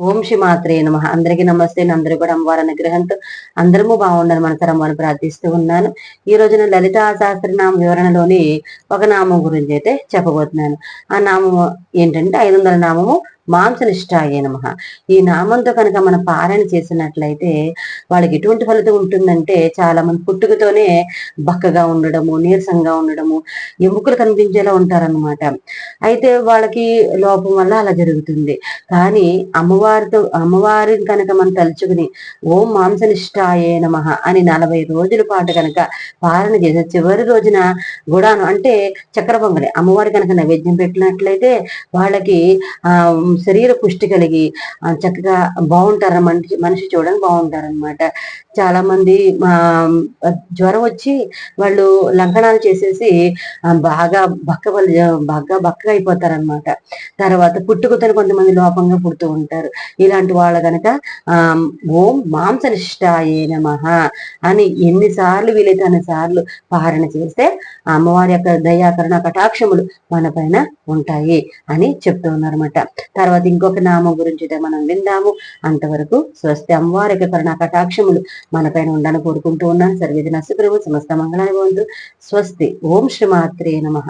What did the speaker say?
ఓం శ్రీ మాత్రే నమ. అందరికీ నమస్తే. అందరూ కూడా అమ్మవారి అనుగ్రహంతో అందరము బాగుండాలి మన తరమ్మని ప్రార్థిస్తూ ఉన్నాను. ఈ రోజున లలితా సహస్రనామ వివరణలోని ఒక నామం గురించి అయితే చెప్పబోతున్నాను. ఆ నామము ఏంటంటే ఐదు వందల నామము మాంసనిష్టాయే నమ. ఈ నామంతో కనుక మనం పారాయణ చేసినట్లయితే వాళ్ళకి ఎటువంటి ఫలితం ఉంటుందంటే చాలా మంది పుట్టుకతోనే బక్కగా ఉండడము నీరసంగా ఉండడము ఎముకలు కనిపించేలా ఉంటారన్నమాట. అయితే వాళ్ళకి లోపం వల్ల అలా జరుగుతుంది. కానీ అమ్మవారితో అమ్మవారిని కనుక మనం తలుచుకుని ఓం మాంసనిష్టాయే నమ అని నలభై రోజుల పాటు కనుక పాలన చేసే చివరి రోజున గుడాను అంటే చక్ర పొంగలి అమ్మవారి కనుక నైవేద్యం పెట్టినట్లయితే వాళ్ళకి ఆ శరీర పుష్టి కలిగి చక్కగా బాగుంటారు మనిషి మనిషి చూడడానికి అనమాట చాలా మంది జ్వరం వచ్చి వాళ్ళు లంకణాలు చేసేసి బాగా బక్క బాగా బక్కగా అయిపోతారన్నమాట. తర్వాత పుట్టుకతోని కొంతమంది లోపంగా పుడుతూ ఉంటారు. ఇలాంటి వాళ్ళు కనుక ఆ ఓం మాంసనిష్టాయే నమ అని ఎన్నిసార్లు వీలైతే అన్నిసార్లు పారణ చేస్తే అమ్మవారి యొక్క దయాకరణ కటాక్షములు మన పైన ఉంటాయి అని చెప్తూ ఉన్నారన్నమాట. తర్వాత ఇంకొక నామం గురించి మనం విందాము. అంతవరకు స్వస్తి అమ్మవారి యొక్క కరుణ కటాక్షములు మన పైన ఉండాలని కోరుకుంటూ ఉన్నాను సర్వేది నష్టప్రభు సమస్త మంగళాన్ని స్వస్తి. ఓం శ్రీమాత్రే నమ.